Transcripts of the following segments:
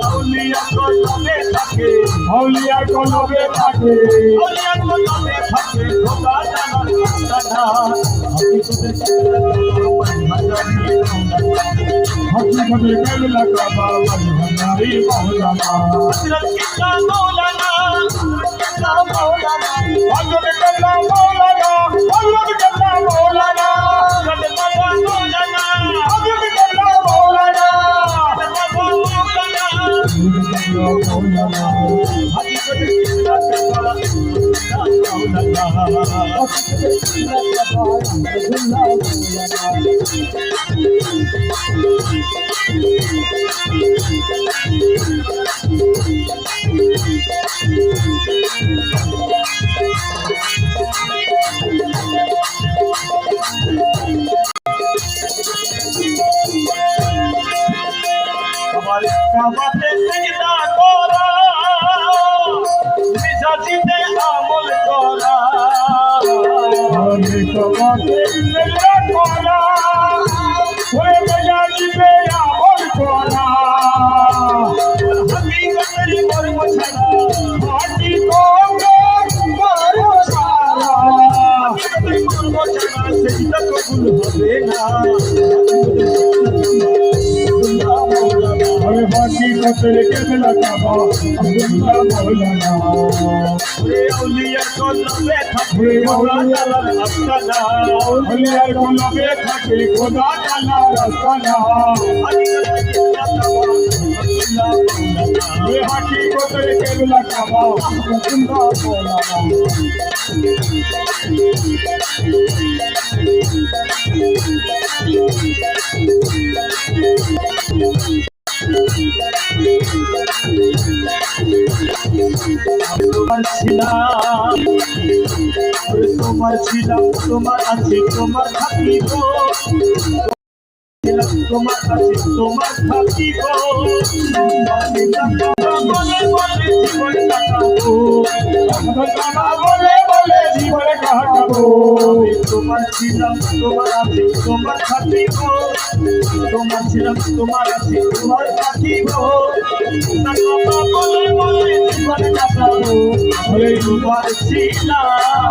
আউলিয়া কলমে থাকে আউলিয়ার কলবে থাকে খোদা রাস্তাটা হাকিকতের হাকিকতের কাবিলা কাবা ভান্ডারি মাওলানা হযরত কিবলা মৌলানা আমার বাকি কতের কেবলা কাবা আব্দুল্লাহ মাওলানা ওরে আউলিয়া কলমে থাকে খোদা জানার রাস্তাটা হলিয়ার কলবে থাকে খোদা জানা রাস্তানা হাকিকতের কিবলা কাবা আব্দুল্লাহ মাওলানা ওরে হাকি কতের কেবলা কাবা আব্দুল্লাহ মাওলানা তোমার ছিলাম তোমার ছিলাম তোমার আছে তোমার থাকিব তোমার কাছে তোমার থাকিব বলে বলে জীবন কাটাবো বলে কাটাবো আমি তোমার ছিলাম, তোমার আছে, তোমার থাকিব। তোমার ছিলাম, তোমার আছে, তোমার থাকিব। বলে বলে জীবন তোমার ছিলাম।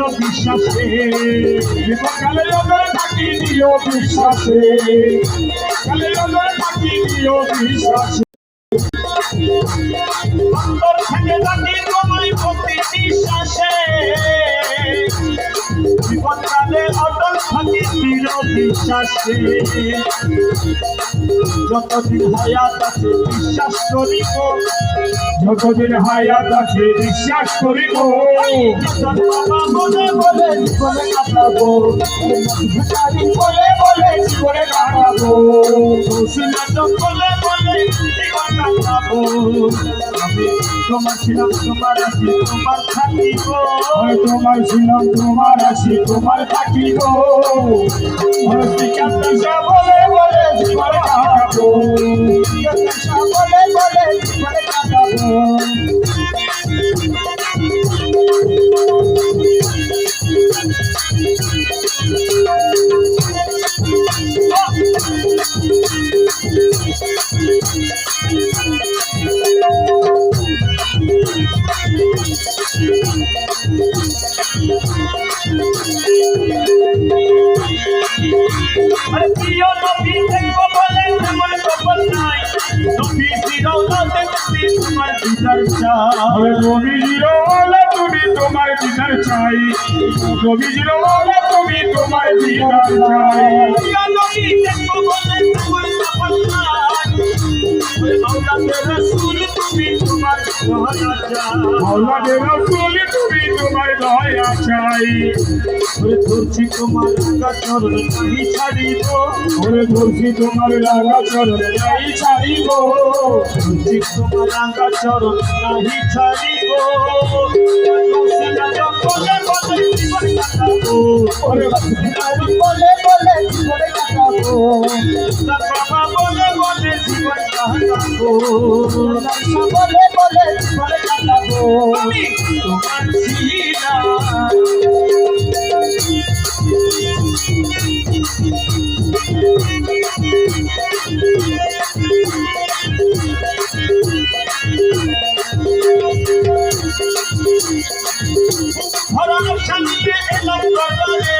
দৃঢ় বিশ্বাসে। বিপদকালে লগরে থাকি দিও বিশ্বাসে। কালে দিও অন্তর থেকে ডাকি তোমায় ভক্তি বিশ্বাসে বিপদকালে অটল থাকি দৃঢ় বিশ্বাসে যতদিন হায়াত আছে বিশ্বাস করিব, যতদিন হায়াত আছে বিশ্বাস করিব। বাবা বলে জীবনে কাটাবো বলে বলে জীবনে কাটাবো বলে বলে কাটাবো। তোমার ছিলাম, তোমার আছি, তোমার থাকিব। তোমার ছিলাম, তোমার আছি তোমার থাকিব। বলে বলে জীবনে কাটাবো। বলে বলে জীবনে কাটাবো। আরে প্রিয় তুমি তোমার দিদার চাও নবীজির ওলা তুমি তোমার দিদার চাই। নবীজির ওলা তুমি তোমার দিদার চাই। তুমি আল্লাহর রাসূল তুমি তোমার দয়া চাই ওরে ধরছি তোমার রাঙা চরণ নাহি ছাড়িব ওরে ধরছি তোমার লাগা চরণ নাই ছাড়িব ধরছি তোমার রাঙা চরণ নাহি ছাড়িব কৌশলা বলে জীবন কাটাবো ওরে বলে বলে জীবনে কাটাবো বাবা বলে বলে জীবন কাটাবো বলে বলে জীবনে কাটাবো আমি তোমার ছিলা ভরা আশা নিয়ে এলাম দরবারে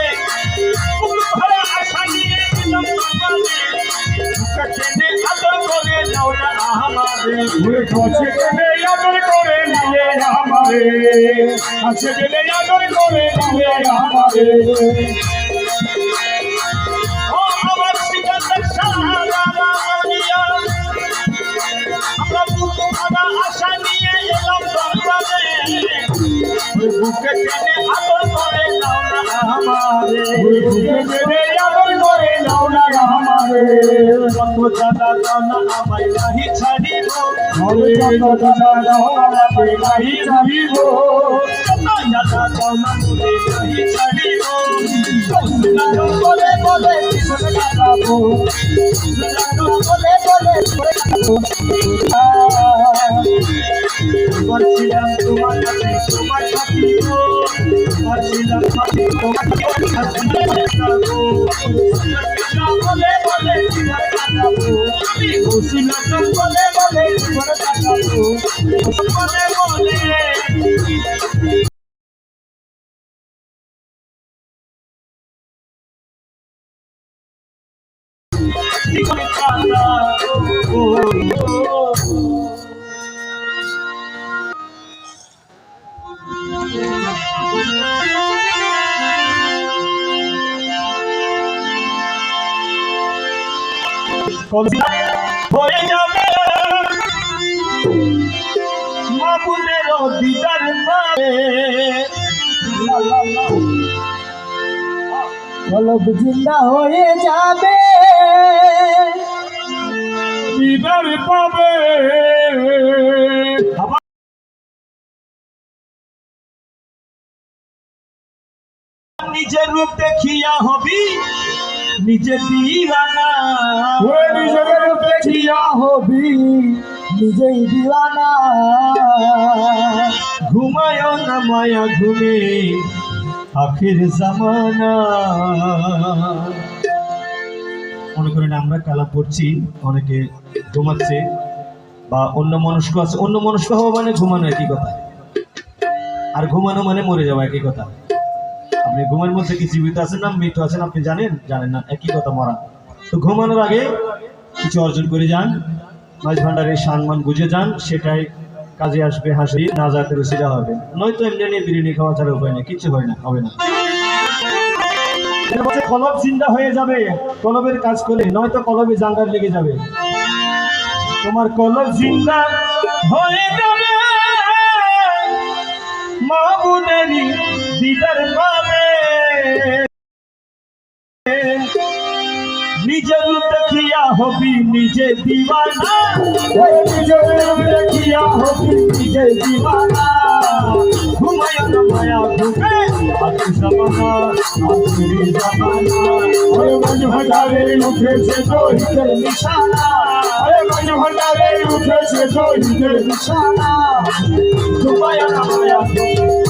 ভরা আশা নিয়ে এলাম দরবারে। বুকে আদর করে নাও না আমারে ওরে আমারে কাছে গেলে আদর করে নিলে আমারে আশা নিয়ে এলাম বুকে টেনে আদর করে নাও আমারে বুকে গেলে আদর করে নাও না কত জানা দাও আমায় নাহি ছাড়িব ওরে কত জানা আমাকে নাই ছাড়িব। বলে বলে কাটাবো বলে বলে কাটাবো পারছিলাম তোমার কাছে তোমার থাকিব পারছিলাম তোমার বলে বলে কাটাবো বলে বলে বলে বলে জিন্দা হয়ে যাবে পাবে নিজের রূপ দেখিয়া হবি নিজে দিওয়ানা ওরে নিজের দেখিয়া হবি নিজেই দিওয়ানা ঘুমায় না মায়া ঘুমে আখির জামানা মনে করেন আমরা কালা পড়ছি অনেকে ঘুমাচ্ছে বা অন্য মনস্ক আছে। অন্য মনস্ক হওয়া মানে ঘুমানো একই কথা। আর ঘুমানো মানে মরে যাওয়া একই কথা। আপনি ঘুমের মধ্যে কি জীবিত আছেন না মৃত আছেন আপনি জানেন? জানেন না। একই কথা মরা। তো ঘুমানোর আগে কিছু অর্জন করে যান। মাঝ ভান্ডারের সম্মান বুঝে যান, সেটাই কাজে আসবে হাসি না যাতে রসিরা হবে। নয়তো এমনি এমনি বিরিয়ানি খাওয়া ছাড়া উপায় নেই, কিচ্ছু হয় না, হবে না। কলব চিন্তা হয়ে যাবে, কলবের কাজ করে, নয়তো কলবে জাঙ্গার লেগে যাবে। তোমার কলব জিন্দা হয়ে যাবে মাহবুদেরই দিদার পাবে। নিজের দেখিয়া হবি, নিজে ওরে নিজের দেখিয়া হবি, নিজে দিওয়ানা ঘুমায় মায়া ঘুমে আতি জামানা আতিরি জামানা। ওরে মন ভান্ডারে উঠেছে শহীদের নিশানা। ওরে মন ভান্ডারে উঠেছে শহীদের নিশানা। ঘুমায় মায়া ঘুমে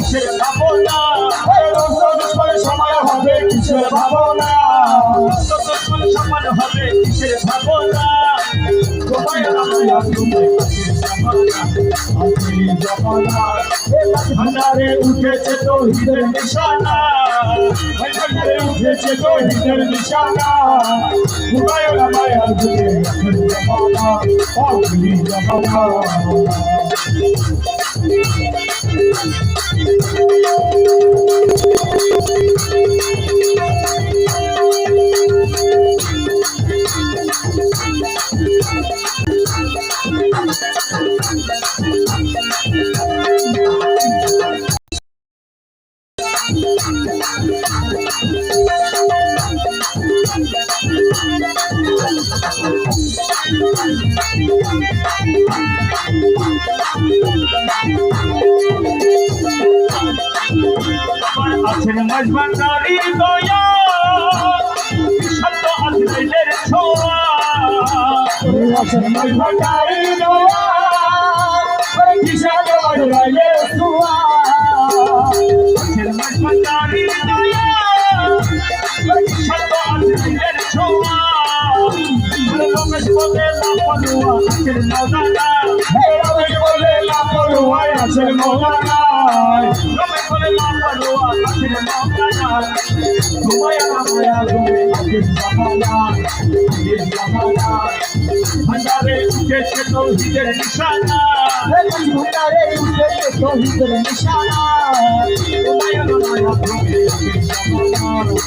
Cheira a tá bola. Né? ভান্ডারে উঠেছে তো হিদের নিশানা। ভান্ডারে উঠেছে তো হিদের নিশানা অগ্নি জমানা। আছেন মজবান্ডারি দয়া সত্য আজরাইলের ছোঁয়া। আছেন মজবান্ডারি দয়া কিষান মজরাইলে ছোঁয়া। বলে লাপলুয়া আছেন মৌলানা রমেশ বলে লাপলুয়া আছেন মৌলানা রমেশ বলে লাপলুয়া আছেন মৌলানা ঘুমায়া মায়া ঘুমে আছেন জামানা আছেন জামানা ভান্ডারে উঠেছে তৌহিদের নিশানা ভান্ডারে উঠেছে শহীদের নিশানা